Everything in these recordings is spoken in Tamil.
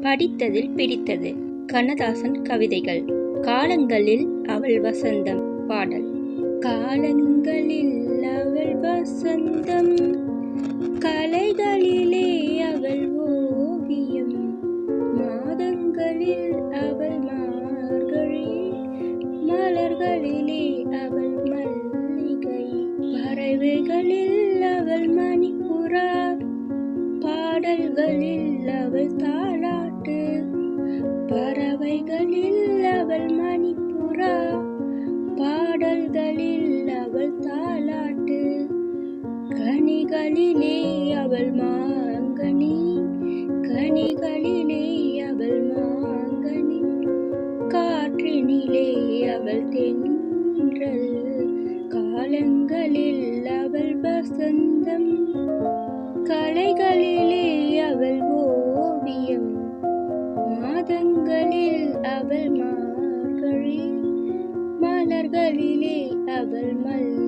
படித்ததில் பிடித்தது. கண்ணதாசன் கவிதைகள். காலங்களில் அவள் வசந்தம். பாடல். காலங்களில் அவள் வசந்தம். கலைகளிலே அவள் ஓவியம். மாதங்களில் அவள் மார்கழி. மலர்களிலே அவள் மல்லிகை. பறவைகளில் அவள் மணிப்புறா. பாடல்களில் கனிகளிலே அவள் மாங்கனி கனிகளிலே அவள் மாங்கனி காற்றினிலே அவள் தென்றல் காலங்களில் அவள் வசந்தம் கலைகளிலே அவள் ஓவியம் மாதங்களில் அவள் மார்கழி மலர்களிலே அவள் மல்லிகை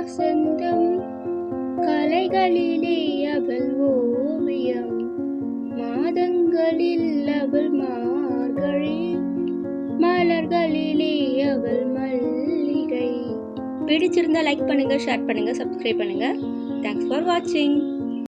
வசந்தம் கலைகளிலே அவள் ஓவியம். மாதங்களில் அவள் மார்கழி மலர்களிலே அவள் மல்லிகை. பிடிச்சிருந்தா லைக் பண்ணுங்க ஷேர் பண்ணுங்க சப்ஸ்கிரைப் பண்ணுங்க. தேங்க்ஸ் ஃபார் வாட்சிங்